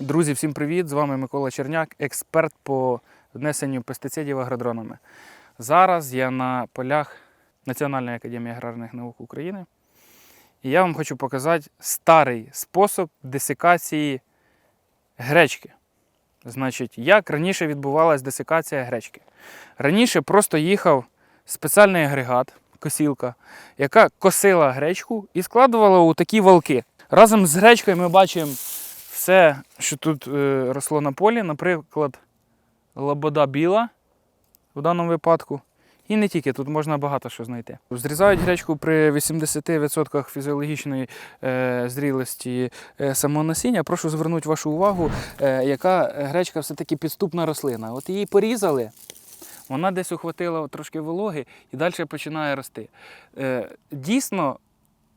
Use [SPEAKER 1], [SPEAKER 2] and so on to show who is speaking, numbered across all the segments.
[SPEAKER 1] Друзі, всім привіт! З вами Микола Черняк, експерт по внесенню пестицидів агродронами. Зараз я на полях Національної академії аграрних наук України. І я вам хочу показати старий спосіб десикації гречки. Значить, як раніше відбувалася десикація гречки. Раніше просто їхав спеціальний агрегат, косілка, яка косила гречку і складувала у такі валки. Разом з гречкою ми бачимо все, що тут е, росло на полі, наприклад, лобода біла в даному випадку. І не тільки, тут можна багато що знайти. Зрізають гречку при 80% фізіологічної е, зрілості е, самого. Прошу звернути вашу увагу, е, яка гречка все-таки підступна рослина. От її порізали, вона десь ухватила трошки вологи і далі починає рости. Е, дійсно,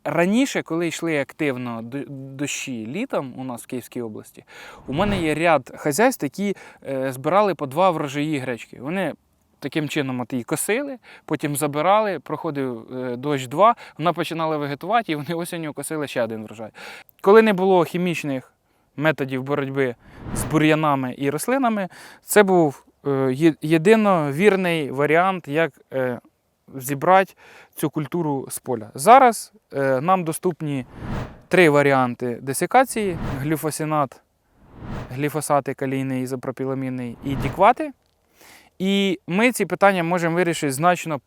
[SPEAKER 1] Раніше, коли йшли активно до- дощі літом у нас в Київській області, у мене є ряд хазяйств, які е, збирали по два врожаї гречки. Вони таким чином от її косили, потім забирали, проходив е, дощ два, вона починала вегетувати, і вони осінню косили ще один врожай. Коли не було хімічних методів боротьби з бур'янами і рослинами, це був е, єдино вірний варіант, як зібрати цю культуру з поля. Зараз е, нам доступні три варіанти десикації: глюфосинат, гліфосати калійний, ізопропіламінний і діквати. І ми ці питання можемо вирішити значно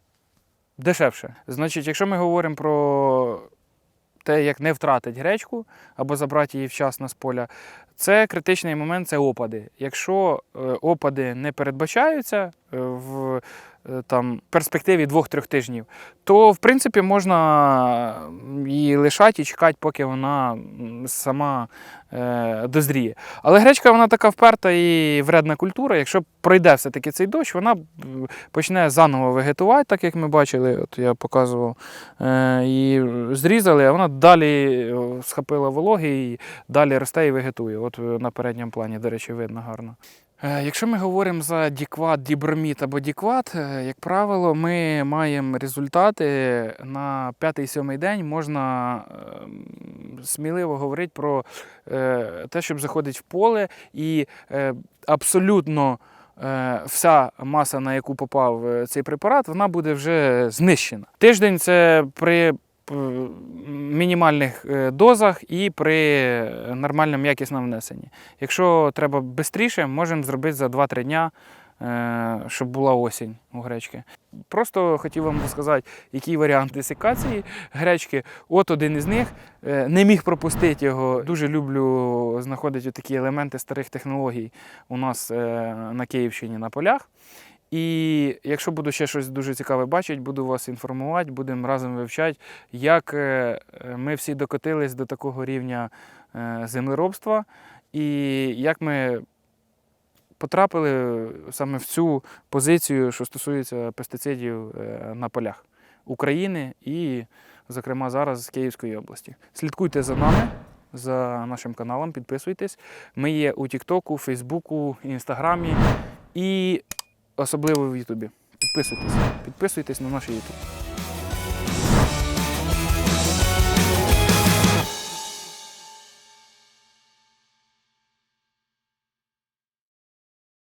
[SPEAKER 1] дешевше. Значить, якщо ми говоримо про те, як не втратити гречку або забрати її вчасно з поля, це критичний момент це опади. Якщо е, опади не передбачаються е, в там, перспективі 2-3 тижнів, то в принципі можна її лишати і чекати, поки вона сама е, дозріє. Але гречка вона така вперта і вредна культура. Якщо пройде все-таки цей дощ, вона почне заново вегетувати, так як ми бачили, от я показував. Е, і зрізали, а вона далі е, схопила вологи і далі росте і вегетує. От е, на передньому плані, до речі, видно гарно. Е, Якщо ми говоримо за дікват, діброміт або дікват, е, як правило, ми маємо результати на 5-7 день. Можна ем, сміливо говорити про е, те, щоб заходить в поле, і абсолютно вся маса, на яку попав цей препарат, вона буде вже знищена. Тиждень це при мінімальних е, дозах і при нормальному якісному внесенні. Якщо треба швидше, можемо зробити за 2-3 дня, е, щоб була осінь у гречки. Просто хотів вам сказати, який варіант десикації гречки. От один із них. Е, Не міг пропустити його. Дуже люблю знаходити такі елементи старих технологій у нас е, на Київщині на полях. І якщо буду ще щось дуже цікаве бачити, буду вас інформувати, будемо разом вивчати, як е, ми всі докотились до такого рівня е, землеробства, і як ми потрапили саме в цю позицію, що стосується пестицидів е, на полях України і, зокрема, зараз з Київської області. Слідкуйте за нами. За нашим каналом, підписуйтесь. Ми є у Тіктоку, Фейсбуку, Інстаграмі і особливо в Ютубі. Підписуйтесь. Підписуйтесь на наш Ютуб.